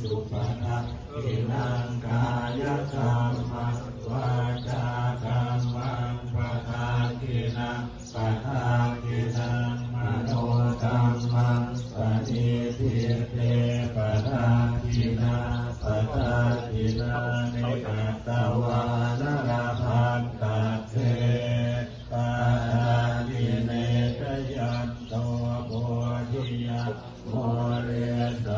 สุปนะอินังกายกรรมังวาจากรรมังปะทากินะปะทากินังมโนกรรมังปฏิทิเตปะทากินะปะทากินะเนกัตตวานาพันตัสเทปะทากิเนตยันโตโพธิยะโมเรสัก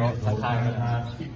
ราะข้างๆ